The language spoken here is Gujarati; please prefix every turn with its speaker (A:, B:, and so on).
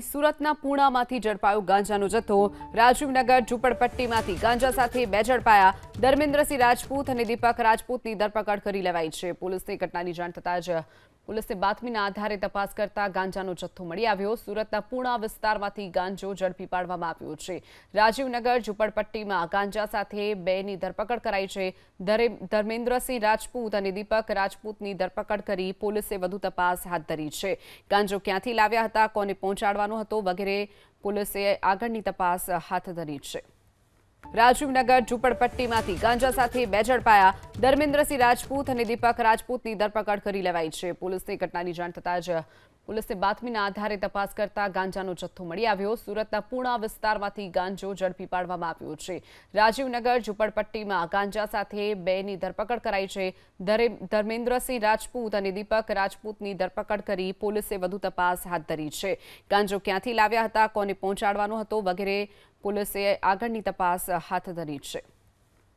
A: સુરતના પૂણામાંથી ઝડપાયો ગાંજાનો જથ્થો. રાજીવનગર ઝુંપડપટ્ટીમાંથી ગાંજા સાથે બે ઝડપાયા. ધર્મેન્દ્રસિંહ રાજપૂત અને દીપક રાજપૂતની ધરપકડ કરી લેવાઈ છે. પોલીસને ઘટનાની જાણ થતાં જ પોલીસને બાતમીના આધારે તપાસ કરતા ગાંજાનો જથ્થો મળી આવ્યો. સુરતના પૂણા વિસ્તારમાંથી ગાંજો ઝડપી પાડવામાં આવ્યો છે. રાજીવનગર ઝુંપડપટ્ટીમાં ગાંજા સાથે બેની ધરપકડ કરાઈ છે. ધરે- ધર્મેન્દ્રસિંહ રાજપૂત અને દીપક રાજપૂતની ધરપકડ કરી પોલીસે વધુ તપાસ હાથ ધરી છે. ગાંજો ક્યાંથી લાવ્યા હતા, કોને પહોંચાડવાનો હતો વગેરે પોલીસે આગળની તપાસ હાથ ધરી છે. રાજીવનગર ઝુંપડપટ્ટીમાંથી ગાંજા સાથે બે ઝડપાયા. ધર્મેન્દ્રસિંહ રાજપૂત અને દીપક રાજપૂતની ધરપકડ કરી લેવાઈ છે. પોલીસને ઘટનાની જાણ થતાં જ પોલીસને બાતમીના આધારે તપાસ કરતા ગાંજાનો જથ્થો મળી આવ્યો. સુરતના પૂણા વિસ્તારમાંથી ગાંજો ઝડપી પાડવામાં આવ્યો છે. રાજીવનગર, ઝુંપડપટ્ટીમાં ગાંજા સાથે બેની ધરપકડ કરાઈ છે. ધર્મેન્દ્રસિંહ રાજપૂત અને દીપક રાજપૂતની ધરપકડ કરી પોલીસે વધુ તપાસ હાથ ધરી છે. ગાંજો ક્યાંથી લાવ્યા હતા, કોને પહોંચાડવાનો હતો વગેરે પોલીસે આગળની તપાસ હાથ ધરી છે.